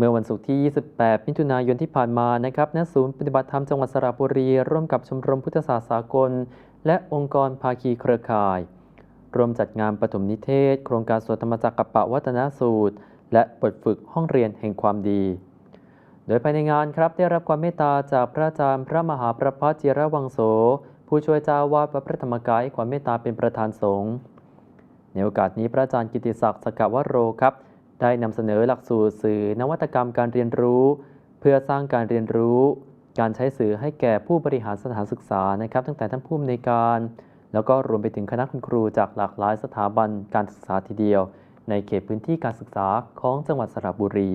เมื่อวันศุกร์ที่ 28 มิถุนายนที่ผ่านมานะครับณศูนย์ปฏิบัติธรรมจังหวัดสระบุรี ร่วมกับชมรมพุทธศาสตร์สากล และองค์กรภาคีเครือข่าย ร่วมจัดงานปฐมนิเทศ โครงการสวดธรรมจักรกับปะวัฒนสูตร และบทฝึกห้องเรียนแห่งความดี โดยภายในงานครับได้รับความเมตตาจากพระอาจารย์พระมหาประภัสจิรวังโส ผู้ช่วยเจ้าวาดวัดพระธรรมกายความเมตตาเป็นประธานสงฆ์ในโอกาสนี้พระอาจารย์กิติศักดิ์สกาวโรครับ ได้นำเสนอหลักสูตรสื่อนวัตกรรมการเรียนรู้ เพื่อสร้างการเรียนรู้ การใช้สื่อให้แก่ผู้บริหารสถานศึกษานะครับ ตั้งแต่ท่านผู้อำนวยการ แล้วก็รวมไปถึงคณะคุณครูจากหลากหลายสถาบันการศึกษาทีเดียว ในเขตพื้นที่การศึกษาของจังหวัดสระบุรี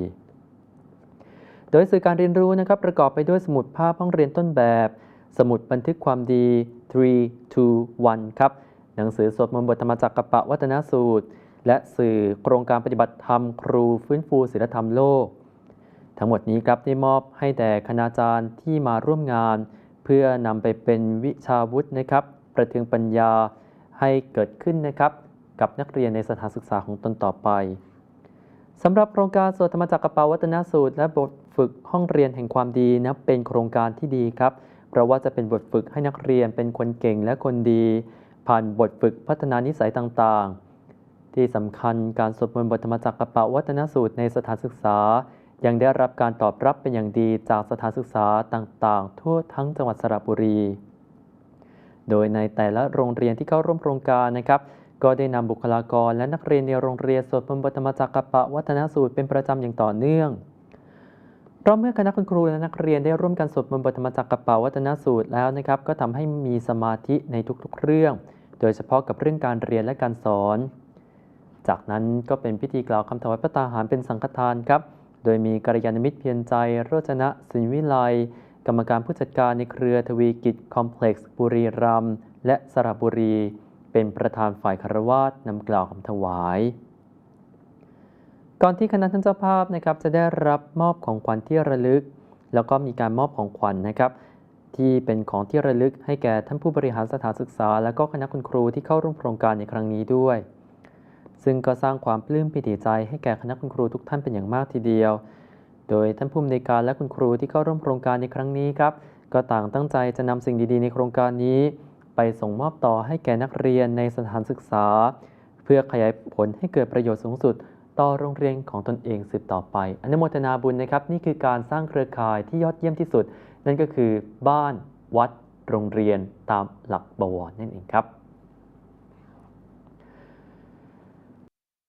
โดยสื่อการเรียนรู้นะครับประกอบไปด้วยสมุดภาพห้องเรียนต้นแบบ สมุดบันทึกความดี 3 2 1 ครับหนังสือสวดมนต์บทธรรมจักรกปะวัฒนสูตร และสื่อโครงการปฏิบัติธรรมครูฟื้นฟูศีลธรรมโลก ทั้งหมดนี้ครับได้มอบให้แด่คณาจารย์ที่มาร่วมงาน เพื่อนำไปเป็นวิชาวุฒินะครับ ประเทืองปัญญาให้เกิดขึ้นนะครับ กับนักเรียนในสถานศึกษาของตนต่อไปสำหรับโครงการสวดธรรมจักรกับปะวัฒนสูตร และบทฝึกห้องเรียนแห่งความดีนะเป็นโครงการที่ดีครับ เพราะว่าจะเป็นบทฝึกให้นักเรียนเป็นคนเก่งและคนดี ผ่านบทฝึกพัฒนานิสัยต่างๆ ที่สำคัญการสวดมนต์บทธรรมจักรกับปะวัฒนสูตรในสถานศึกษา ยังได้รับการตอบรับเป็นอย่างดีจากสถานศึกษาต่างๆ ทั่วทั้งจังหวัดสระบุรี โดยในแต่ละโรงเรียนที่เข้าร่วมโครงการนะครับ ก็ได้นำบุคลากรและนักเรียนในโรงเรียนสวดมนต์บทธรรมจักรกับปะวัฒนสูตรเป็นประจำอย่างต่อเนื่องเพราะเมื่อคณะคุณครูและนักเรียนได้ร่วมกันสวดมนต์บทธรรมจักรกับปาวัฒนสูตรแล้วนะครับ ก็ทำให้มีสมาธิในทุกๆเรื่อง โดยเฉพาะกับเรื่องการเรียนและการสอน จากนั้นก็เป็นพิธีกล่าวคำถวายพระตาหารเป็นสังฆทานครับ โดยมีกัลยาณมิตรเพียรใจโรจนะสินวิไลกรรมการผู้จัดการในเครือทวีกิจคอมเพล็กซ์บุรีรัมย์และสระบุรี เป็นประธานฝ่ายคารวาสนำกล่าวคำถวาย ก่อนที่คณะท่านเจ้าภาพนะครับจะได้รับมอบของขวัญที่ระลึก แล้วก็มีการมอบของขวัญนะครับ ที่เป็นของที่ระลึกให้แก่ท่านผู้บริหารสถานศึกษา และก็คณะคุณครูที่เข้าร่วมโครงการในครั้งนี้ด้วย ซึ่งก็สร้างความปลื้มปิติใจให้แก่คณะคุณครูทุกท่านเป็นอย่างมากทีเดียว โดยท่านผู้อำนวยการและคุณครูที่เข้าร่วมโครงการในครั้งนี้ครับ ก็ต่างตั้งใจจะนำสิ่งดีๆ ในโครงการนี้ ไปส่งมอบต่อให้แก่นักเรียนในสถานศึกษา เพื่อขยายผลให้เกิดประโยชน์สูงสุด ต่อโรงเรียนของตนเองสืบต่อไป อนุโมทนาบุญนะครับ นี่คือการสร้างเครือข่ายที่ยอดเยี่ยมที่สุด นั่นก็คือ บ้าน วัด โรงเรียนตามหลักบวรนั่นเองครับ